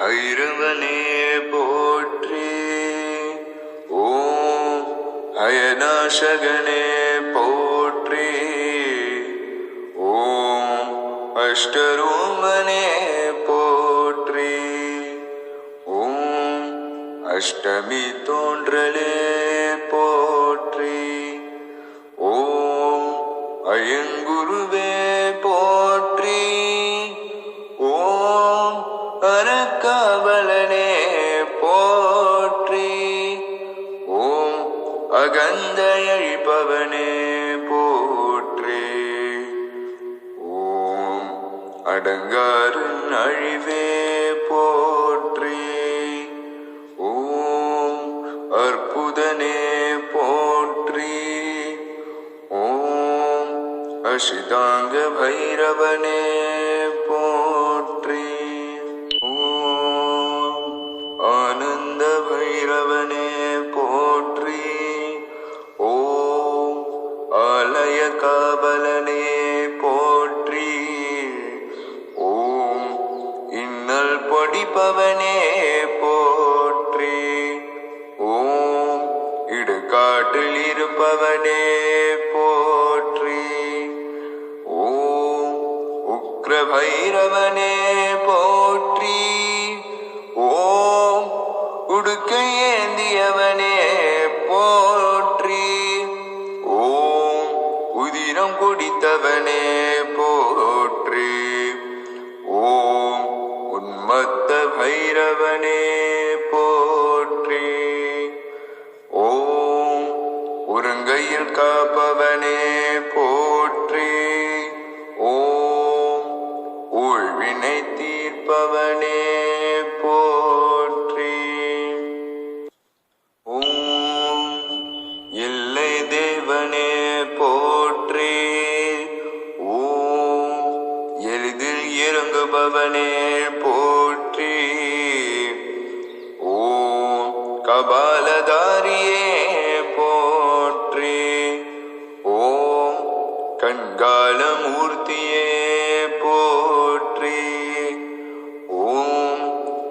ஐரவனே போற்றி. ஓம் அயனாசகனே போற்றி. ஓம் அஷ்டரோமனே போற்றி. ஓம் அஷ்டமி தோன்றலே போ அடங்காரின் அழிவே போற்றி. ஓம் அற்புதனே போற்றி. ஓம் அஷிதாங்க பைரவனே இருப்பவனே போற்றி. ஓம் இடுகாட்டில் இருப்பவனே போற்றி. ஓம் உக்ர பைரவனே போற்றி. ஓம் உடுக்கை ஏந்தியவனே போற்றி. ஓம் உதிரம் குடித்தவனே போற்றி. பைரவனே.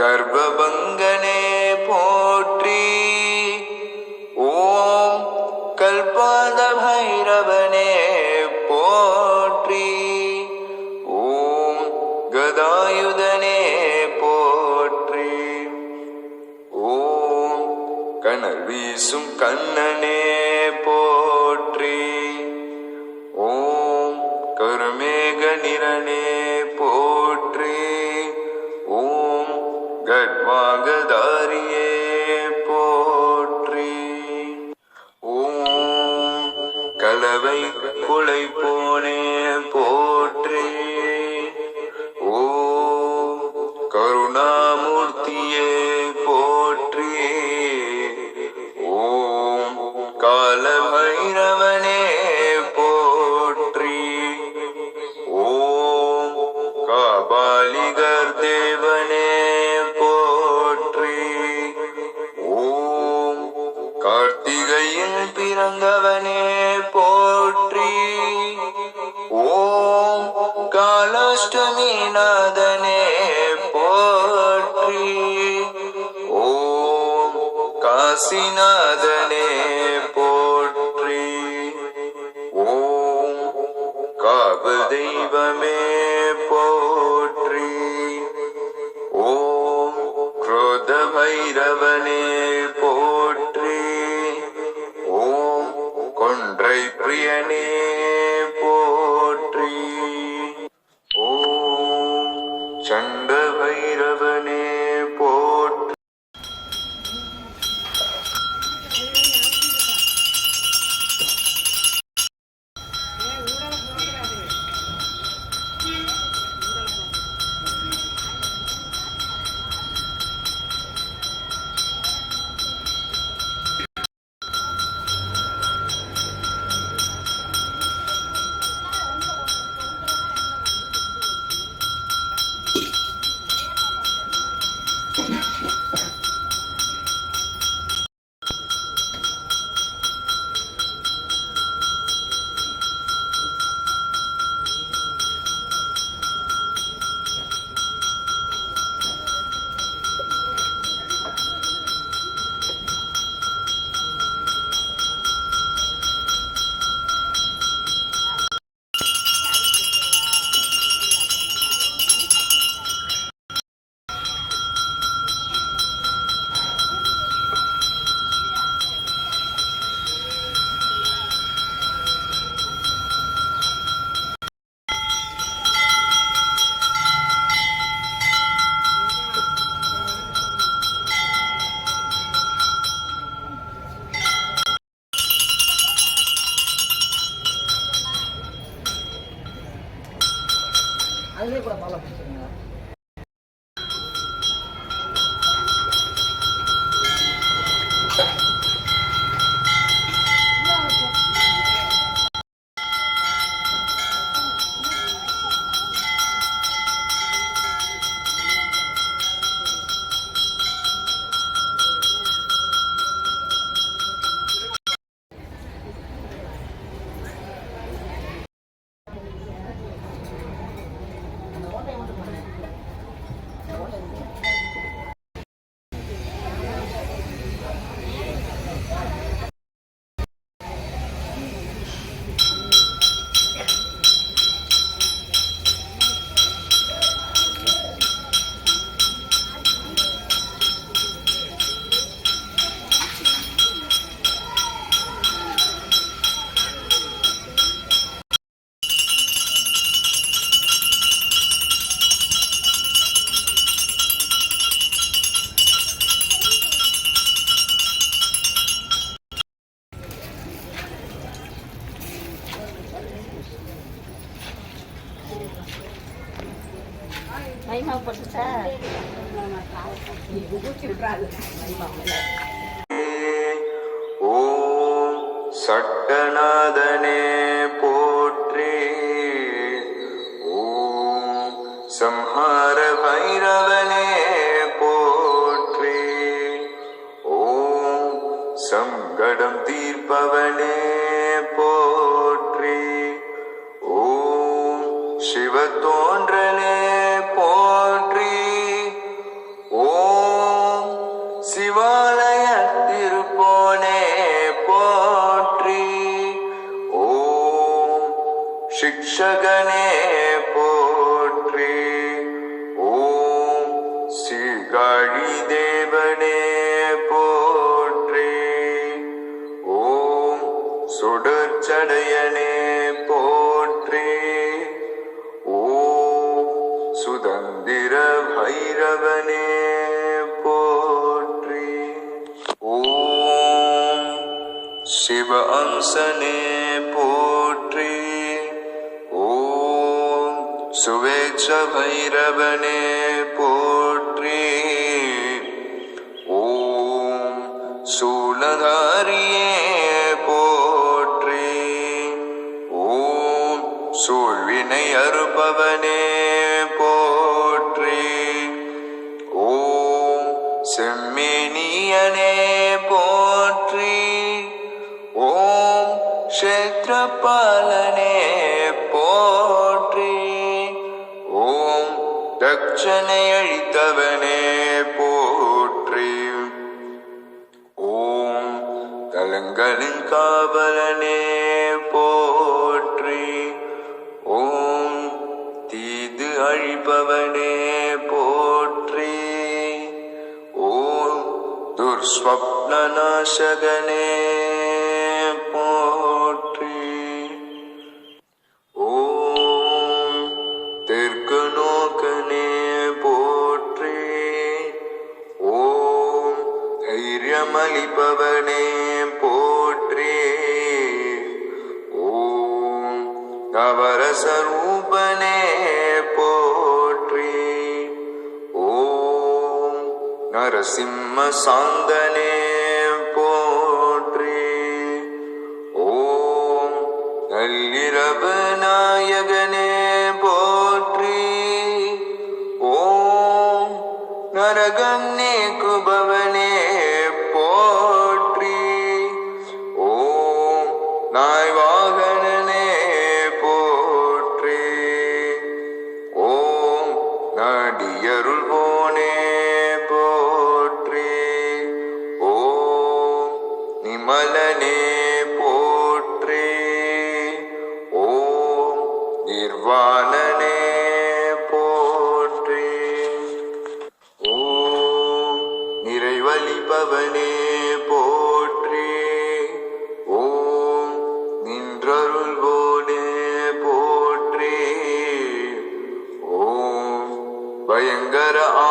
கர்ப்பபங்கனே போற்றி. ஓம் கல்பாத பைரவனே போற்றி. ஓம் கதாயுதனே போற்றி. ஓம் கணல் வீசும் கண்ணனே போற்றி. ஓம் கருமேக நிறனே বিনোদনে மகிமாப்பட்டுச்சா ஓம் சட்டநாதனே போற்றி. ஓம் சம்ஹார பைரவனே போற்றி. ஓம் சங்கடம் தீர்ப்பவனே போற்றி. ஓம் சிவ தோன்றலே போற்றி. ஓம் சிவாலய திருப்போனே போற்றி. ஓம் சிக்ஷகனே போற்றி. ஓம் சீகாழி தேவனே சிவ அம்சனே போற்றி. ஓம் சுவேட்ச பைரவனே போற்றி. ஓம் சூலகாரியே போற்றி. ஓம் சூழ்வினை அறுப்பவனே பாலனே போற்றி. ஓம் தட்சனை அழித்தவனே போற்றி. ஓம் தலங்களின் காவலனே போற்றி. ஓம் தீது அழிப்பவனே போற்றி. ஓம் துர்ஸ்வப்ன நாசகனே தைரியமளிப்பவனே போற்றே. ஓம் நவரசரூபனே போற்றே. ஓம் நரசிம்ம சாந்தனே போற்றே. ஓம் நள்ளிரவு ஓம் நடியருள்வோனே. Yeah.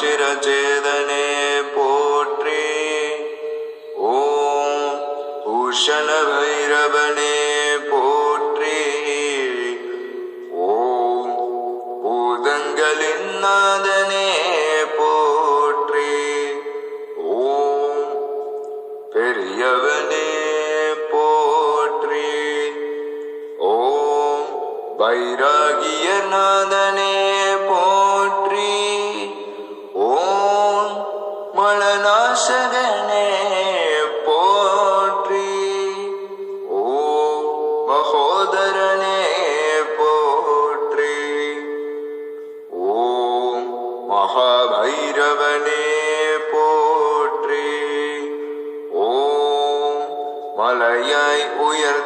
சிரச்சேதனே போற்றி. ஓம் உஷண பைரவனே போற்றி. ஓம் பூதங்களின் நாதனே போற்றி. ஓம் பெரியவனே போற்றி. ஓம் வைராகிய நாதனே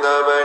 كذب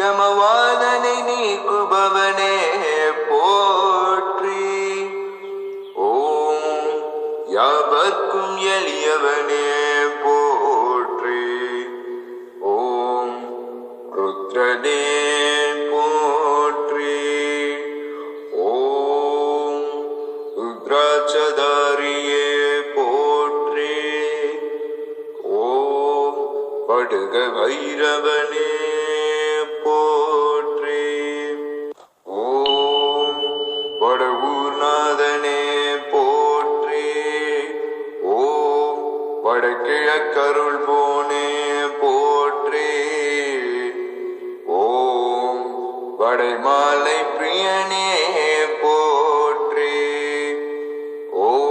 யமவாதனை நீக்குபவனே போற்றி. ஓம் யாவர்க்கும் எளியவனே போற்றி. ஓம் ருத்ரனே போற்றி. ஓம் ருத்ராட்சதாரியே போற்றி. ஓம் படுக போற்றி. ஓம் வடகூர்நாதனே போற்றி. ஓம் வடகிழக்கருள் போ